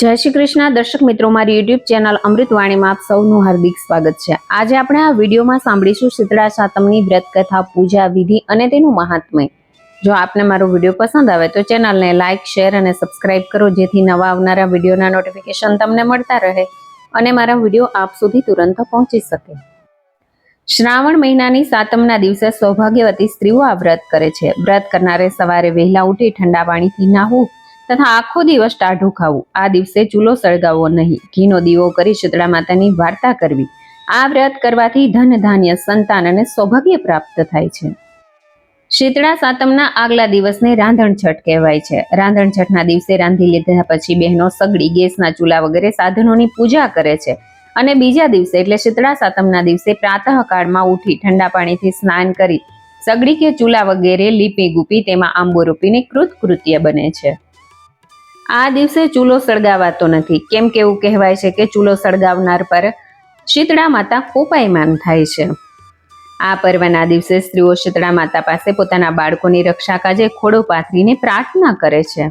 જય શ્રી કૃષ્ણ. દર્શક મિત્રો, મારી યુટ્યુબ ચેનલ અમૃતવાણીમાં આપ સૌનું હાર્દિક સ્વાગત છે. આજે આપણે આ વિડીયોમાં સાંભળીશું શીતળા સાતમની વ્રત કથા પૂજા વિધિ અને તેનું મહાત્મય. જો આપને મારો વીડિયો પસંદ આવે તો ચેનલને લાઇક શેર અને સબસ્ક્રાઇબ કરો, જેથી નવા આવનારા વિડીયોના નોટિફિકેશન તમને મળતા રહે અને મારા વીડિયો આપ સુધી તુરંત પહોંચી શકે. શ્રાવણ મહિનાની સાતમના દિવસે સૌભાગ્યવતી સ્ત્રીઓ આ વ્રત કરે છે. વ્રત કરનારે સવારે વહેલા ઉઠી ઠંડા પાણીથી નાહવું તથા આખો દિવસ ટાઢું ખાવું. આ દિવસે ચૂલો સળગાવવો નહીં. ઘીનો દીવો કરી શીતળા માતાની વાર્તા કરવી. આ વ્રત કરવાથી ધન, ધાન્ય, સંતાન અને સૌભાગ્ય પ્રાપ્ત થાય છે. શીતળા સાતમના આગલા દિવસને રાંધણ છઠ કહેવાય છે. રાંધણ છઠના દિવસે રાંધી લીધા પછી બહેનો સગડી, ગેસના ચૂલા વગેરે સાધનોની પૂજા કરે છે. અને બીજા દિવસે એટલે શીતળા સાતમના દિવસે પ્રાતઃકાળમાં ઉઠી ઠંડા પાણીથી સ્નાન કરી સગડી કે ચૂલા વગેરે લીપી ગુપી તેમાં આંબો રોપીને કૃતકૃત્ય બને છે. આ દિવસે ચૂલો સળગાવાતો નથી. કેમ કે એવું કહેવાય છે કે ચૂલો સળગાવનાર પર શીતળા માતા કોપાયમાન થાય છે. આ પર્વના દિવસે સ્ત્રીઓ શીતળા માતા પાસે પોતાના બાળકોની રક્ષા કાજે ખોડો પાથરીને પ્રાર્થના કરે છે.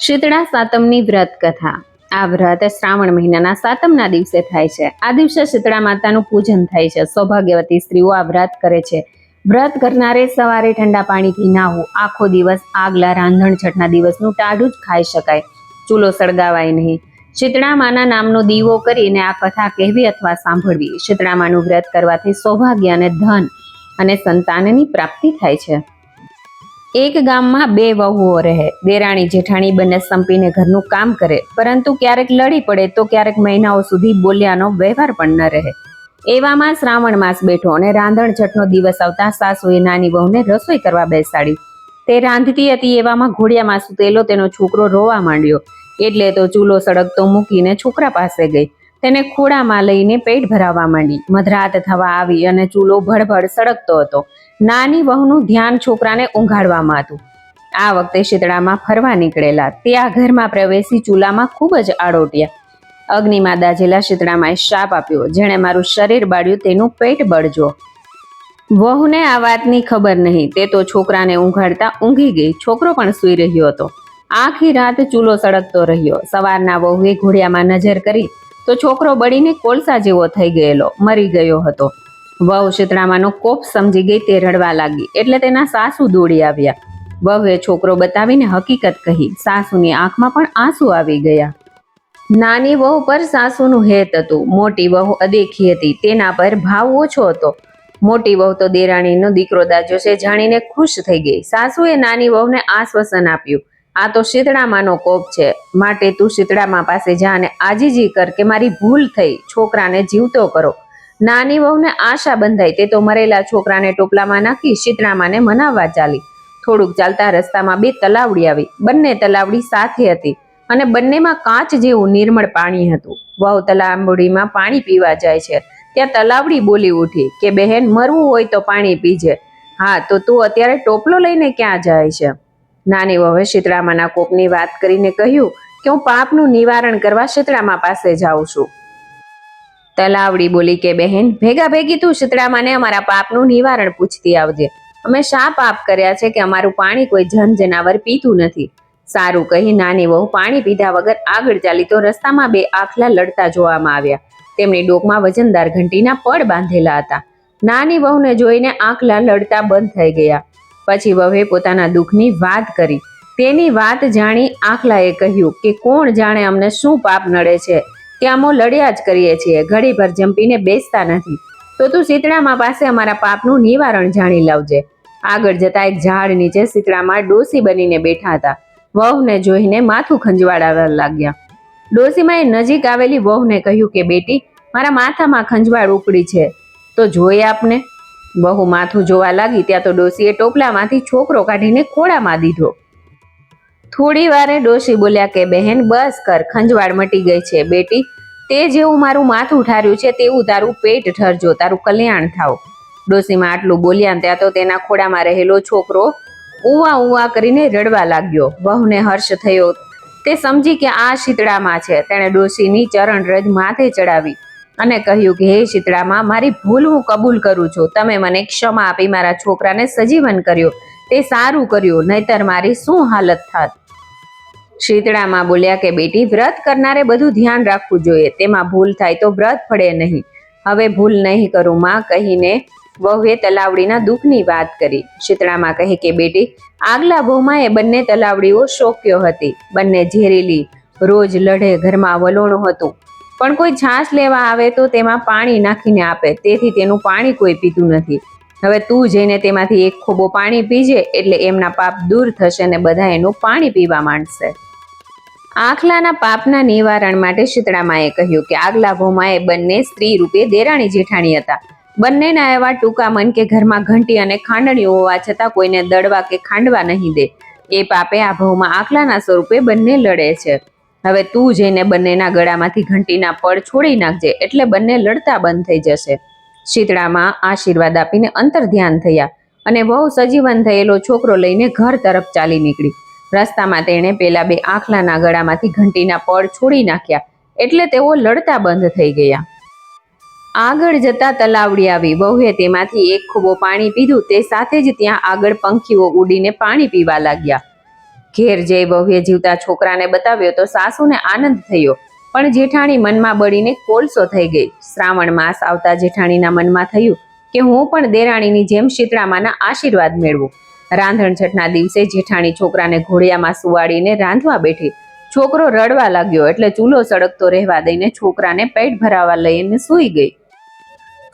શીતળા સાતમની વ્રત કથા. આ વ્રત શ્રાવણ મહિનાના સાતમના દિવસે થાય છે. આ દિવસે શીતળા માતાનું પૂજન થાય છે. સૌભાગ્યવતી સ્ત્રીઓ આ વ્રત કરે છે. વ્રત કરનારે સવારે ઠંડા પાણીથી નાહવું આખો દિવસ આગલા રાંધણ છઠના દિવસનું ટાઢું જ ખાઈ શકાય. ચૂલો સળગાવાય નહીં. શીતળામાના નામનો દીવો કરીને આ કથા કહેવી અથવા સાંભળવી. શીતળામાનું વ્રત કરવાથી સૌભાગ્ય અને ધન અને સંતાનની પ્રાપ્તિ થાય છે. એક ગામમાં બે વહુઓ રહે. દેરાણી જેઠાણી બંને સંપીને ઘરનું કામ કરે. પરંતુ ક્યારેક લડી પડે તો ક્યારેક મહિનાઓ સુધી બોલ્યાનો વ્યવહાર પણ ન રહે. એવામાં શ્રાવણ માસ બેઠો અને રાંધણ છઠનો દિવસ આવતા સાસુએ નાની વહુને રસોઈ કરવા બેસાડી. તે રાંધતી હતી એવામાં ઘોડિયામાં સુતેલો તેનો છોકરો રોવા માંડ્યો. એટલે તો ચૂલો સળગતો મૂકીને છોકરા પાસે ગઈ. તેને ખોડામાં લઈને પેટ ભરાવવા માંડી. મધરાત થવા આવી અને ચૂલો ભડભડ સળગતો હતો. નાની વહુનું ધ્યાન છોકરાને ઊંઘાડવામાં હતું. આ વખતે શીતળામાં ફરવા નીકળેલા. તે આ ઘરમાં પ્રવેશી ચૂલામાં ખૂબ જ આડોટ્યા. અગ્નિમાં દાજેલા શીતળામાં શાપ આપ્યો, જેણે મારું શરીર બાળ્યું તેનું પેટ બળજો. વહુને આ વાતની ખબર નહીં, તે તો છોકરાને ઊંઘાડતા ઊંઘી ગઈ, છોકરો પણ સૂઈ રહ્યો હતો. આખી રાત ચૂલો સળગતો રહ્યો. સવારના વહુએ ઘોડિયામાં નજર કરી, તો છોકરો બળીને કોલસા જેવો થઈ ગયેલો, મરી ગયો હતો. વહુ શીતળામાનો કોપ સમજી ગઈ, તે રડવા લાગી, એટલે તેના સાસુ દોડી આવ્યા. વહુએ છોકરો બતાવીને હકીકત કહી, સાસુની આંખમાં પણ આંસુ આવી ગયા. નાની વહુ પર સાસુનું હેત હતું. મોટી વહુ અદેખી હતી. તેના પર ભાવ ઓછો હતો. મોટી વહુ તો દેરાણીનો દીકરો દાજો છે જાણીને ખુશ થઈ ગઈ. સાસુએ નાની વહુને આશ્વાસન આપ્યું. આ તો શીતળામાનો કોપ છે. માટે તું શીતળામાં પાસે જા અને આજીજી કર કે મારી ભૂલ થઈ. છોકરાને જીવતો કરો. નાની વહુને આશા બંધાઈ. તે તો મરેલા છોકરાને ટોપલામાં નાખી શીતળામાને મનાવવા ચાલી. થોડુંક ચાલતા રસ્તામાં બે તલાવડી આવી. બંને તલાવડી સાથે હતી. અને બંનેમાં કાચ જેવું નિર્મળ પાણી હતું. વહુ તલાવડીમાં પાણી પીવા જાય છે. ત્યાં તલાવડી બોલી ઉઠી કે, બહેન, મરવું હોય તો પાણી પીજે. હા, તો તું અત્યારે ટોપલો લઈને ક્યાં જાય છે? નાની વહુએ શીતળામાના કોપની વાત કરીને કહ્યું કે, હું પાપનું નિવારણ કરવા શીતળામા પાસે જાઉં છું. તલાવડી બોલી કે, બહેન, ભેગા ભેગી તું શીતળામાને અમારા પાપનું નિવારણ પૂછતી આવજે. અમે શા પાપ કર્યા છે કે અમારું પાણી કોઈ જન જનાવર પીતું નથી? સારું કહી નાની વહુ પાણી પીધા વગર આગળ ચાલી તો રસ્તામાં બે આખલા લડતા જોવામાં આવ્યા. તેમની ડોકમાં વજનદાર ઘંટીના પડ બાંધેલા હતા. નાની વહુને જોઈને આખલા લડતા બંધ થઈ ગયા. પછી વહુએ પોતાના દુઃખની વાત કરી. તેની વાત જાણી આખલાએ કહ્યું કે કોણ જાણે અમને શું પાપ નડે છે. કે અમો લડ્યા જ કરીએ છીએ. ઘડી ભર જંપીને બેસતા નથી. તો તું શીતળામાં પાસે અમારા પાપનું નિવારણ જાણી લાવજે. આગળ જતા એક ઝાડ નીચે શીતળામાં ડોસી બનીને બેઠા હતા. વહુને જોઈને માથું ખંજવાડાવા લાગ્યા. ડોસીમાએ નજીક આવેલી વહુને કહ્યું કે, બેટી, મારા માથામાં ખંજવાળ ઉપડી છે. તો જોઈ આપને. વહુ માથું જોવા લાગી, ત્યાં તો ડોસીએ ટોપલામાંથી છોકરો કાઢીને ખોળામાં દીધો. થોડી વારે ડોશી બોલ્યા કે, બહેન, બસ કર, ખંજવાળ મટી ગઈ છે. બેટી, તે જેવું મારું માથું ઠાર્યું છે, તેવું તારું પેટ ઠરજો, તારું કલ્યાણ થાવ. ડોશીમાં આટલું બોલ્યા ત્યાં તો તેના ખોડામાં રહેલો છોકરો ઉવા ઉવા કરીને રડવા લાગ્યો. વહુને હર્ષ થયો. તે સમજી કે આ શીતળામાં છે. તેણે ડોશીની ચરણ રજ માથે ચડાવી અને કહ્યું કે, હે શીતળામાં, મારી ભૂલ હું કબૂલ કરું છું. તમે મને ક્ષમા આપી મારા છોકરાને સજીવન કર્યો. તે સારું કર્યું, નહીતર મારી શું હાલત થાત? શીતળામાં બોલ્યા કે, બેટી, વ્રત કરનારે બધું ધ્યાન રાખવું જોઈએ. તેમાં ભૂલ થાય તો વ્રત ફળે નહીં. હવે ભૂલ નહીં કરું માં, કહીને વહુએ તલાવડીના દુઃખની વાત કરી. શીતળામાં કહે કે, બેટી, આગલા ભવમાં એ બંને તલાવડીઓ શોક્યો હતી. બંને ઝેરીલી, રોજ લઢે ઘરમાં વલોણું હતું. પણ કોઈ છાશ લેવા આવે તો તેમાં પાણી નાખીને આપે. તેથી તેનું પાણી કોઈ પીતું નથી. હવે તું જઈને તેમાંથી એક ખોબો પાણી પીજે, એટલે એમના પાપ દૂર થશે અને બધા એનું પાણી પીવા માંડશે. આખલાના પાપના નિવારણ માટે શીતળામાએ કહ્યું કે, આગલા ભોમાએ બંને સ્ત્રી રૂપે દેરાણી જેઠાણી હતા. બંનેના એવા ટૂંકા મન કે ઘરમાં ઘંટી અને ખાંડણીઓ હોવા છતાં કોઈને દળવા કે ખાંડવા નહીં દે. એ પાપે આ ભવમાં આખલાના સ્વરૂપે બંને લડે છે. હવે તું જઈને બંનેના ગળામાંથી ઘંટીના પડ છોડી નાખજે એટલે બંને લડતા બંધ થઈ જશે. શીતળામાં આશીર્વાદ આપીને અંતર ધ્યાન થયા અને બહુ સજીવન થયેલો છોકરો લઈને ઘર તરફ ચાલી નીકળી. રસ્તામાં તેણે પેલા બે આખલાના ગળામાંથી ઘંટીના પડ છોડી નાખ્યા એટલે તેઓ લડતા બંધ થઈ ગયા. આગળ જતા તલાવડી આવી. વહુએ તેમાંથી એક ખૂબો પાણી પીધું. તે સાથે જ ત્યાં આગળ પંખીઓ ઉડીને પાણી પીવા લાગ્યા. ઘેર જઈ વહુએ જીવતા છોકરાને બતાવ્યો તો સાસુને આનંદ થયો. પણ જેઠાણી મનમાં બળીને કોલસો થઈ ગઈ. શ્રાવણ માસ આવતા જેઠાણીના મનમાં થયું કે હું પણ દેરાણીની જેમ શીતળામાના આશીર્વાદ મેળવું. રાંધણ છઠના દિવસે જેઠાણી છોકરાને ઘોડિયામાં સુવાડીને રાંધવા બેઠી. છોકરો રડવા લાગ્યો એટલે ચૂલો સળગતો રહેવા દઈને છોકરાને પેટ ભરાવા લઈને સૂઈ ગઈ.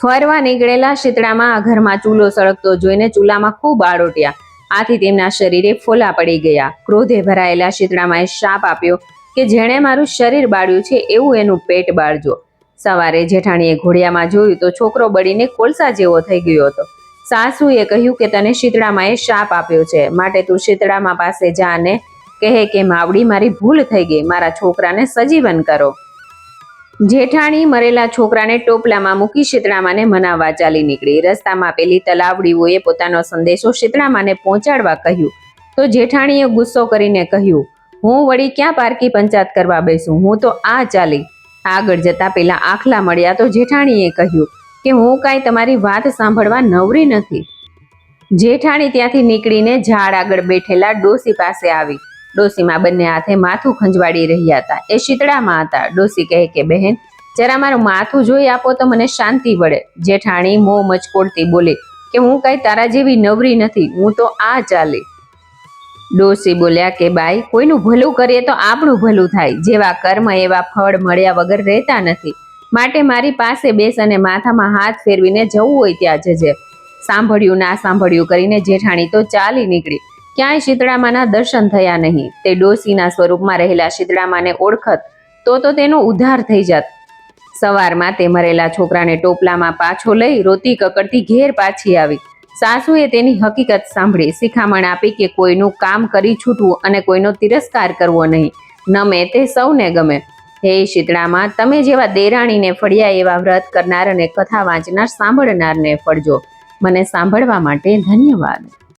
ફરવા નીકળેલા શીતળામાં આ ઘરમાં ચૂલો સળગતો જોઈને ચૂલામાં ખૂબ આડોટ્યા આથી તેમના શરીરે ફોલા પડી ગયા. ક્રોધે ભરાયેલા શીતળામાએ શાપ આપ્યો કે જેણે મારું શરીર બાળ્યું છે એવું એનું પેટ બાળજો. સવારે જેઠાણીએ ઘોડિયામાં જોયું તો છોકરો બળીને કોલસા જેવો થઈ ગયો હતો. સાસુએ કહ્યું કે તને શીતળામાએ શાપ આપ્યો છે. માટે તું શીતળામા પાસે જા અને કહે કે, માવડી, મારી ભૂલ થઈ ગઈ. મારા છોકરાને સજીવન કરો. જેઠાણી મરેલા છોકરાને ટોપલામાં મૂકી શીતળામાને મનાવવા ચાલી નીકળી. રસ્તામાં પેલી તલાવડીઓએ પોતાનો સંદેશો શીતળામાને પહોંચાડવા કહ્યું. તો જેઠાણીએ ગુસ્સો કરીને કહ્યું, હું વળી ક્યાં પારકી પંચાયત કરવા બેસું? હું તો આ ચાલી. આગળ જતા પેલા આખલા મળ્યા તો જેઠાણીએ કહ્યું કે, હું કાંઈ તમારી વાત સાંભળવા નવરી નથી. જેઠાણી ત્યાંથી નીકળીને ઝાડ આગળ બેઠેલા ડોસી પાસે આવી. ડોસીમાં બંને હાથે માથું ખંજવાડી રહ્યા હતા. એ શીતળામાં હતા. ડોસી કહે કે, બહેન, જરા મારું માથું જોઈ આપો તો મને શાંતિ વળે. જેઠાણી મોં મચકોડતી બોલી, કે હું કઈ તારા જેવી નવરી નથી, હું તો આ ચાલી. ડોસી બોલ્યા કે, બાઈ, કોઈનું ભલું કરીએ તો આપણું ભલું થાય. જેવા કર્મ, એવા ફળ મળ્યા વગર રહેતા નથી. માટે મારી પાસે બેસ અને માથામાં હાથ ફેરવીને જવું હોય ત્યાં જજે. સાંભળ્યું, ના સાંભળ્યું કરીને જેઠાણી તો ચાલી નીકળી. ક્યાંય શીતળામાના દર્શન થયા નહીં. તે ડોસીના સ્વરૂપમાં રહેલા શીતળામાને ઓળખત તો તો તેનો ઉદ્ધાર થઈ જાત. સવારમાં તે મરેલા છોકરાને ટોપલામાં પાછો લઈ રોતી કકડતી ઘેર પાછી આવી. સાસુએ તેની હકીકત સાંભળી શિખામણ આપી કે કોઈનું કામ કરી છૂટવું અને કોઈનો તિરસ્કાર કરવો નહીં. નમે તે સૌને ગમે. હે શીતળામાં, તમે જેવા દેરાણીને ફળ્યા એવા વ્રત કરનાર અને કથા વાંચનાર સાંભળનારને ફળજો. મને સાંભળવા માટે ધન્યવાદ.